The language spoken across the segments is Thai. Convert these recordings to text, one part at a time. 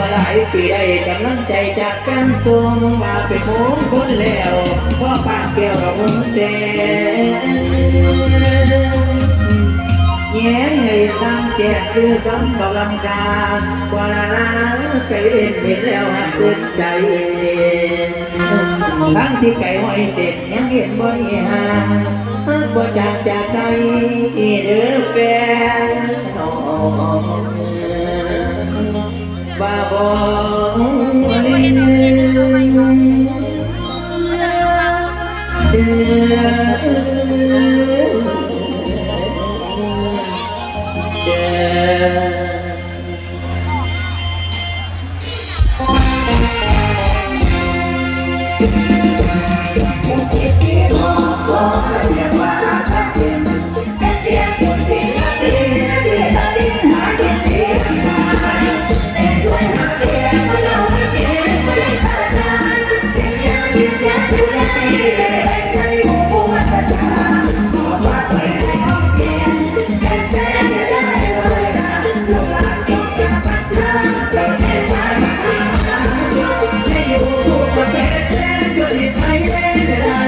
น้ำปลาไหลปีได้กำลังใจจากกันทรงมาเป็นโค้งคนแล้วพ่อปากเกี่ยวกับวงแสนแย้งให้ตามแจกคือกำบอกลำกากว่าลาลาไก่เอ็นเห็นแล้วหักสุดใจทั้งสิไก่หอยเสร็จยังเห็นบ่อีห่างบ่จากจากใจเด้อแฟนน้อง บาบ่เดือพี่น้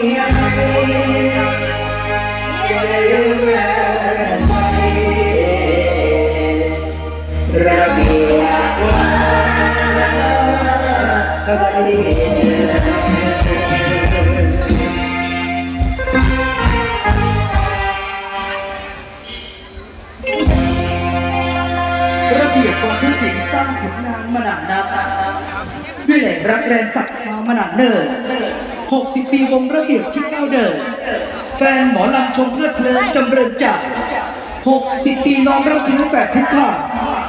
ระเบียบควาใส่ระเบียบวัฒนศิลป์สร้างผลงานมานานนับด้วยแหล่งรักแรงศรัทธามานานเนิ่น 60 ปีวงระเบียบที่ก้าวเดิน แฟนหมอลำชมเพลิดเพลินจำเริญใจ 60 ปีน้องรักชิ้งแฝดทุกท่าน